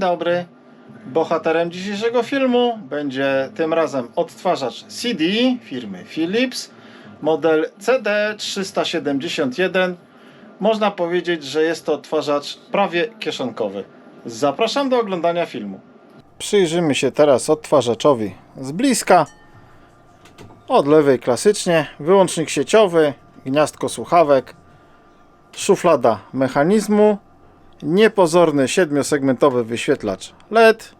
dobry. Bohaterem dzisiejszego filmu będzie tym razem odtwarzacz CD firmy Philips, model CD371. Można powiedzieć, że jest to odtwarzacz prawie kieszonkowy. Zapraszam do oglądania filmu. Przyjrzymy się teraz odtwarzaczowi z bliska. Od lewej klasycznie, wyłącznik sieciowy, gniazdko słuchawek, szuflada mechanizmu, niepozorny 7-segmentowy wyświetlacz LED,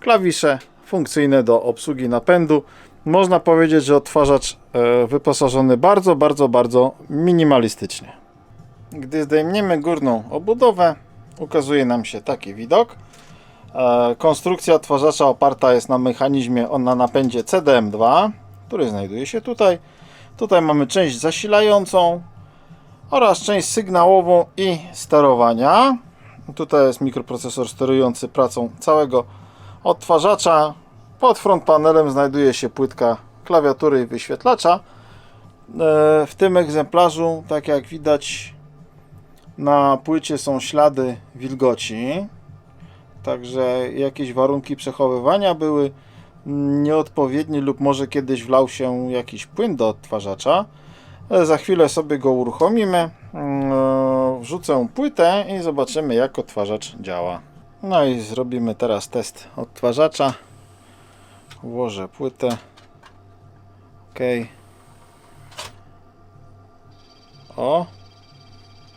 klawisze funkcyjne do obsługi napędu. Można powiedzieć, że odtwarzacz e, wyposażony bardzo, bardzo, bardzo minimalistycznie. Gdy zdejmiemy górną obudowę, ukazuje nam się taki widok. E, Konstrukcja odtwarzacza oparta jest na mechanizmie on na napędzie CDM2, który znajduje się tutaj. Tutaj mamy część zasilającą oraz część sygnałową i sterowania. Tutaj jest mikroprocesor sterujący pracą całego odtwarzacza. Pod front panelem znajduje się płytka klawiatury i wyświetlacza. E, W tym egzemplarzu, tak jak widać, na płycie są ślady wilgoci. Także jakieś warunki przechowywania były nieodpowiednie lub może kiedyś wlał się jakiś płyn do odtwarzacza. E, Za chwilę sobie go uruchomimy. Wrzucę płytę i zobaczymy jak odtwarzacz działa. No i zrobimy teraz test odtwarzacza. Włożę płytę. OK. O.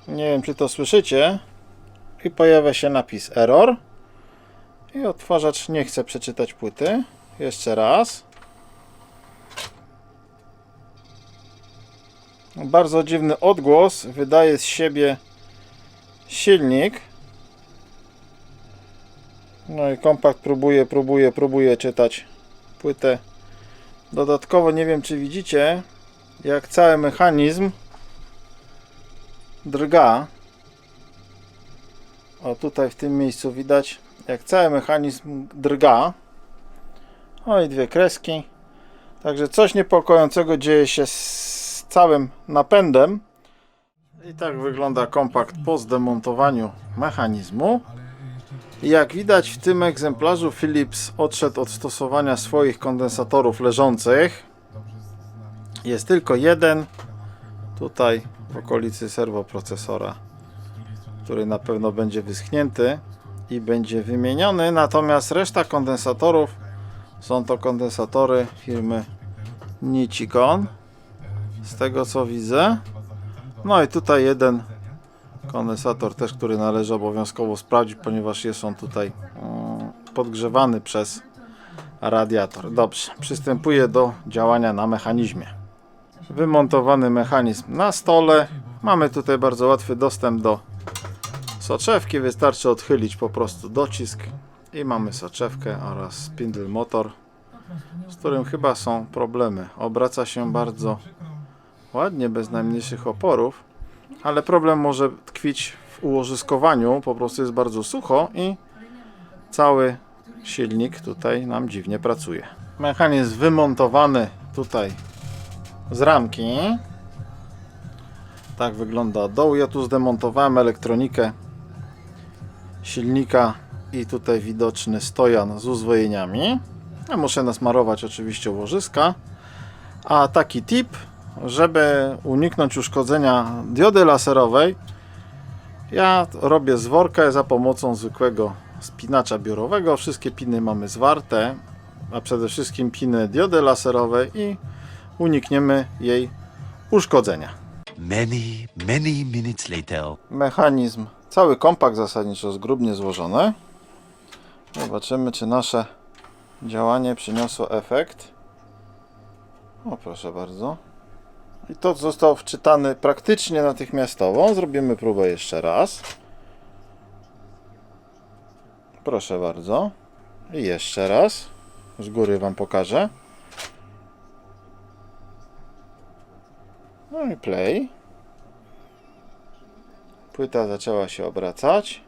Nie wiem czy to słyszycie. I pojawia się napis error. I odtwarzacz nie chce przeczytać płyty. Jeszcze raz. Bardzo dziwny odgłos wydaje z siebie silnik. No i kompakt próbuje, próbuje, próbuje czytać płytę. Dodatkowo nie wiem czy widzicie, jak cały mechanizm drga. O tutaj w tym miejscu widać, jak cały mechanizm drga. O i dwie kreski. Także coś niepokojącego dzieje się z całym napędem. I tak wygląda kompakt po zdemontowaniu mechanizmu. Jak widać w tym egzemplarzu Philips odszedł od stosowania swoich kondensatorów leżących. Jest tylko jeden tutaj w okolicy serwoprocesora, który na pewno będzie wyschnięty i będzie wymieniony. Natomiast reszta kondensatorów są to kondensatory firmy Nichicon. Z tego co widzę. No i tutaj jeden kondensator też, który należy obowiązkowo sprawdzić, ponieważ jest on tutaj mm, podgrzewany przez radiator. Dobrze, przystępuję do działania na mechanizmie. Wymontowany mechanizm na stole. Mamy tutaj bardzo łatwy dostęp do soczewki. Wystarczy odchylić po prostu docisk i mamy soczewkę oraz spindle motor, z którym chyba są problemy. Obraca się bardzo ładnie, bez najmniejszych oporów, ale problem może tkwić w ułożyskowaniu. Po prostu jest bardzo sucho i cały silnik tutaj nam dziwnie pracuje. Mechanizm wymontowany tutaj z ramki. Tak wygląda od dołu. Ja tu zdemontowałem elektronikę silnika i tutaj widoczny stojan z uzwojeniami. Ja muszę nasmarować oczywiście łożyska. A taki tip, żeby uniknąć uszkodzenia diody laserowej, ja robię zworkę za pomocą zwykłego spinacza biurowego. Wszystkie piny mamy zwarte, a przede wszystkim piny diody laserowej i unikniemy jej uszkodzenia. Many, many minutes later. mechanizm, cały kompakt zasadniczo zgrubnie złożony. Zobaczymy, czy nasze działanie przyniosło efekt. O, proszę bardzo. I to został wczytany praktycznie natychmiastowo. Zrobimy próbę jeszcze raz. Proszę bardzo. I jeszcze raz. Z góry Wam pokażę. No i play. Płyta zaczęła się obracać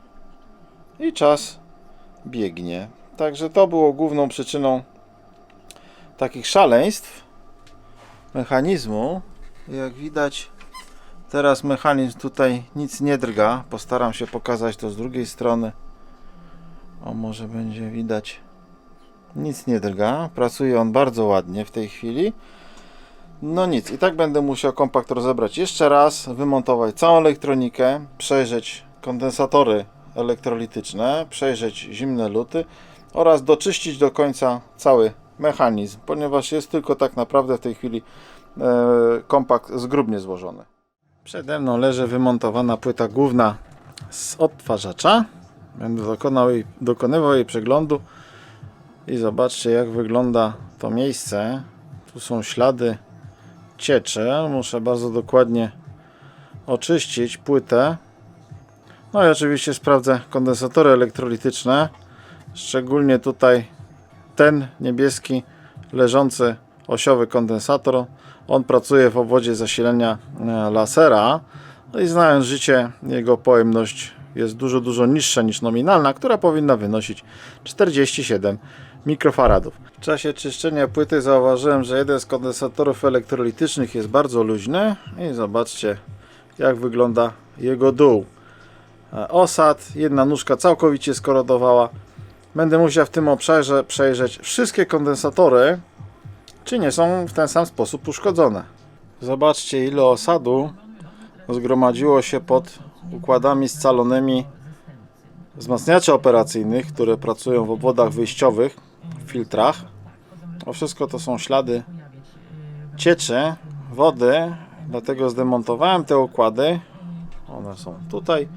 i czas biegnie. Także to było główną przyczyną takich szaleństw mechanizmu. Jak widać, teraz mechanizm tutaj nic nie drga. Postaram się pokazać to z drugiej strony. O, może będzie widać. Nic nie drga. Pracuje on bardzo ładnie w tej chwili. No nic, i tak będę musiał kompakt rozebrać jeszcze raz, wymontować całą elektronikę, przejrzeć kondensatory elektrolityczne, przejrzeć zimne luty oraz doczyścić do końca cały mechanizm, ponieważ jest tylko tak naprawdę w tej chwili kompakt zgrubnie złożony. Przede mną leży wymontowana płyta główna z odtwarzacza. Będę dokonał jej, dokonywał jej przeglądu i zobaczcie jak wygląda to miejsce. Tu są ślady cieczy. Muszę bardzo dokładnie oczyścić płytę. No i oczywiście sprawdzę kondensatory elektrolityczne. Szczególnie tutaj ten niebieski leżący osiowy kondensator. On pracuje w obwodzie zasilania e, lasera. No i znając życie, jego pojemność jest dużo, dużo niższa niż nominalna, która powinna wynosić 47 mikrofaradów. W czasie czyszczenia płyty zauważyłem, że jeden z kondensatorów elektrolitycznych jest bardzo luźny i zobaczcie jak wygląda jego dół. E, Osad, jedna nóżka całkowicie skorodowała. Będę musiał w tym obszarze przejrzeć wszystkie kondensatory, czy nie są w ten sam sposób uszkodzone. Zobaczcie ile osadu zgromadziło się pod układami scalonymi wzmacniaczy operacyjnych, które pracują w obwodach wyjściowych, w filtrach. To wszystko to są ślady cieczy, wody, dlatego zdemontowałem te układy. One są tutaj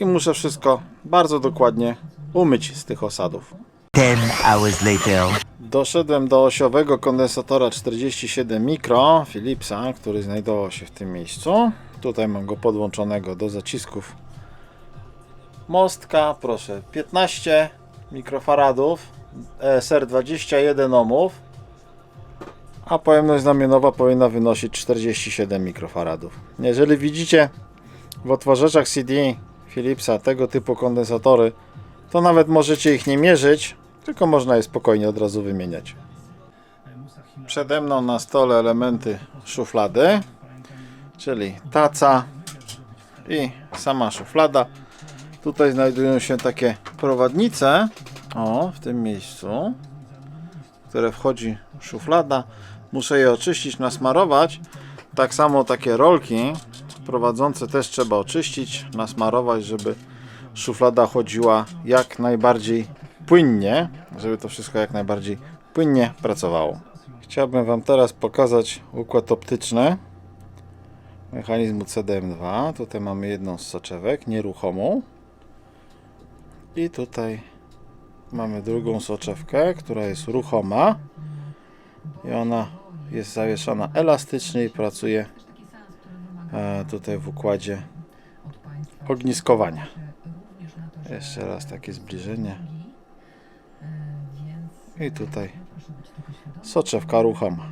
i muszę wszystko bardzo dokładnie umyć z tych osadów. Ten hours later. Doszedłem do osiowego kondensatora 47 mikro Philipsa, który znajdował się w tym miejscu. Tutaj mam go podłączonego do zacisków mostka. Proszę, 15 mikrofaradów, ESR 21 ohmów, a pojemność znamionowa powinna wynosić 47 mikrofaradów. Jeżeli widzicie w odtwarzaczach CD Philipsa tego typu kondensatory, to nawet możecie ich nie mierzyć, tylko można je spokojnie od razu wymieniać. Przede mną na stole elementy szuflady, czyli taca i sama szuflada. Tutaj znajdują się takie prowadnice, o, w tym miejscu, w które wchodzi szuflada. Muszę je oczyścić, nasmarować. Tak samo takie rolki prowadzące też trzeba oczyścić, nasmarować, żeby szuflada chodziła jak najbardziej płynnie, żeby to wszystko jak najbardziej płynnie pracowało. Chciałbym Wam teraz pokazać układ optyczny mechanizmu CDM2. Tutaj mamy jedną z soczewek, nieruchomą. I tutaj mamy drugą soczewkę, która jest ruchoma. I ona jest zawieszona elastycznie i pracuje e, tutaj w układzie ogniskowania. Jeszcze raz takie zbliżenie. I tutaj soczewka ruchoma.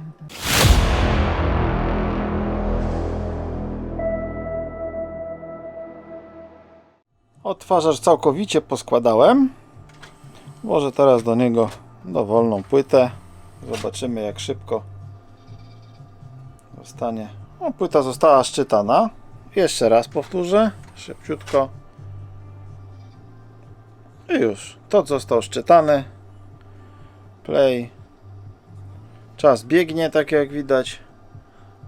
Odtwarzacz całkowicie poskładałem. Może teraz do niego dowolną płytę. Zobaczymy jak szybko zostanie. O, płyta została szczytana. Jeszcze raz powtórzę. Szybciutko. I już. To został szczytany. Play. Czas biegnie, tak jak widać.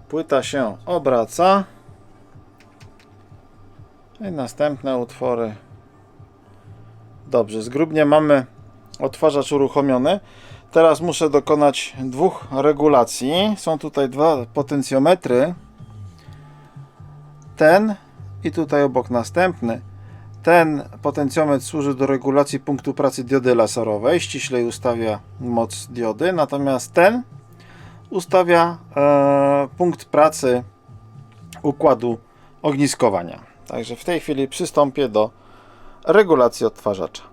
Płyta się obraca. I następne utwory. Dobrze, zgrubnie mamy odtwarzacz uruchomiony. Teraz muszę dokonać dwóch regulacji. Są tutaj dwa potencjometry. Ten i tutaj obok następny. Ten potencjometr służy do regulacji punktu pracy diody laserowej, ściślej ustawia moc diody, natomiast ten ustawia e, punkt pracy układu ogniskowania. Także w tej chwili przystąpię do regulacji odtwarzacza.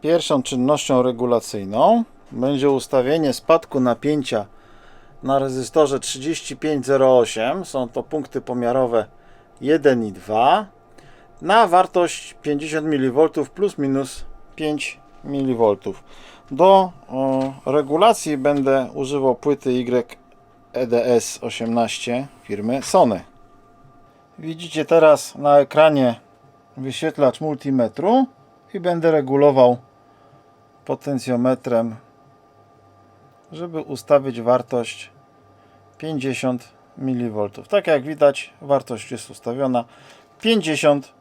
Pierwszą czynnością regulacyjną będzie ustawienie spadku napięcia na rezystorze 3508. Są to punkty pomiarowe 1 i 2 na wartość 50 mV plus minus 5 mV. Do o, regulacji będę używał płyty Y EDS 18 firmy Sony. Widzicie teraz na ekranie wyświetlacz multimetru i będę regulował potencjometrem, żeby ustawić wartość 50 mV. Tak jak widać, wartość jest ustawiona 50 mV.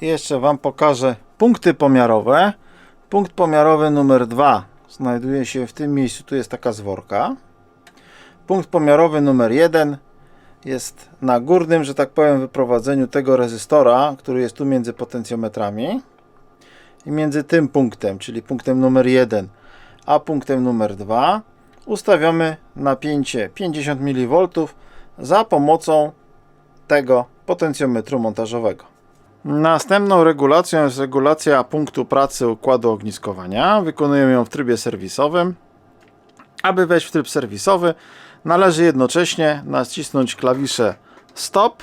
I jeszcze Wam pokażę punkty pomiarowe. Punkt pomiarowy numer 2 znajduje się w tym miejscu, tu jest taka zworka. Punkt pomiarowy numer 1 jest na górnym, że tak powiem, wyprowadzeniu tego rezystora, który jest tu między potencjometrami. I między tym punktem, czyli punktem numer 1, a punktem numer 2 ustawiamy napięcie 50 mV za pomocą tego potencjometru montażowego. Następną regulacją jest regulacja punktu pracy układu ogniskowania. Wykonujemy ją w trybie serwisowym. Aby wejść w tryb serwisowy, należy jednocześnie nacisnąć klawisze Stop,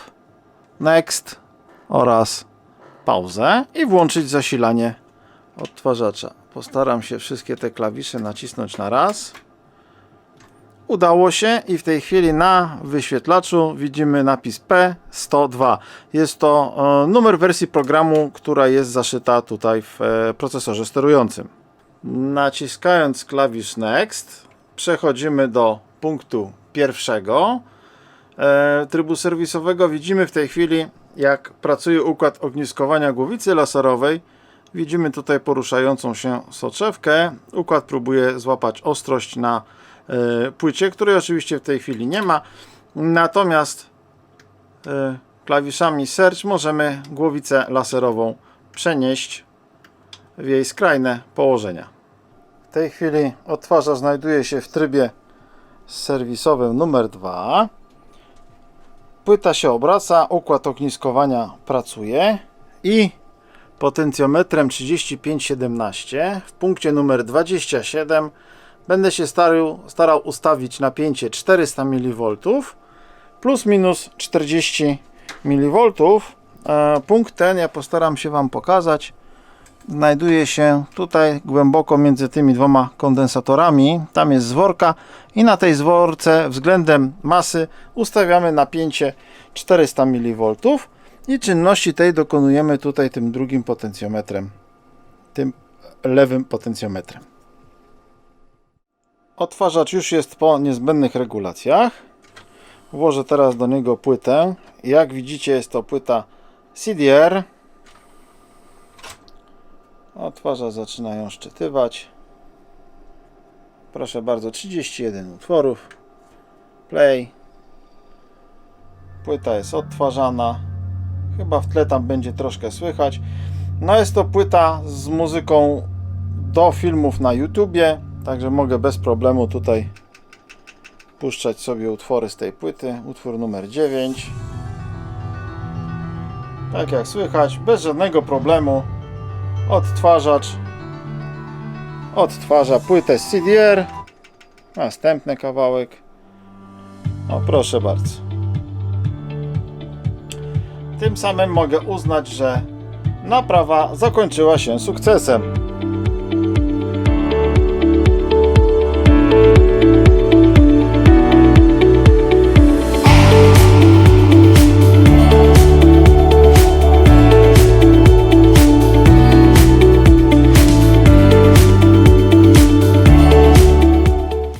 Next oraz pauzę i włączyć zasilanie odtwarzacza. Postaram się wszystkie te klawisze nacisnąć na raz. Udało się i w tej chwili na wyświetlaczu widzimy napis P102. Jest to e, numer wersji programu, która jest zaszyta tutaj w e, procesorze sterującym. Naciskając klawisz Next przechodzimy do punktu pierwszego e, trybu serwisowego. Widzimy w tej chwili jak pracuje układ ogniskowania głowicy laserowej. Widzimy tutaj poruszającą się soczewkę. Układ próbuje złapać ostrość na płycie, której oczywiście w tej chwili nie ma. Natomiast e, klawiszami Search możemy głowicę laserową przenieść w jej skrajne położenia. W tej chwili odtwarzacz znajduje się w trybie serwisowym numer 2. Płyta się obraca, układ ogniskowania pracuje i potencjometrem 3517 w punkcie numer 27 będę się starał, starał ustawić napięcie 400 mV plus minus 40 mV. E, Punkt ten ja postaram się Wam pokazać. Znajduje się tutaj głęboko między tymi dwoma kondensatorami. Tam jest zworka i na tej zworce względem masy ustawiamy napięcie 400 mV i czynności tej dokonujemy tutaj tym drugim potencjometrem, tym lewym potencjometrem. Odtwarzacz już jest po niezbędnych regulacjach. Włożę teraz do niego płytę. Jak widzicie jest to płyta CDR. Odtwarzacz zaczyna ją szczytywać. Proszę bardzo, 31 utworów. Play. Płyta jest odtwarzana. Chyba w tle tam będzie troszkę słychać. No jest to płyta z muzyką do filmów na YouTubie, także mogę bez problemu tutaj puszczać sobie utwory z tej płyty. Utwór numer 9. Tak jak słychać, bez żadnego problemu odtwarzacz odtwarza płytę z CDR. Następny kawałek. O, proszę bardzo. Tym samym mogę uznać, że naprawa zakończyła się sukcesem.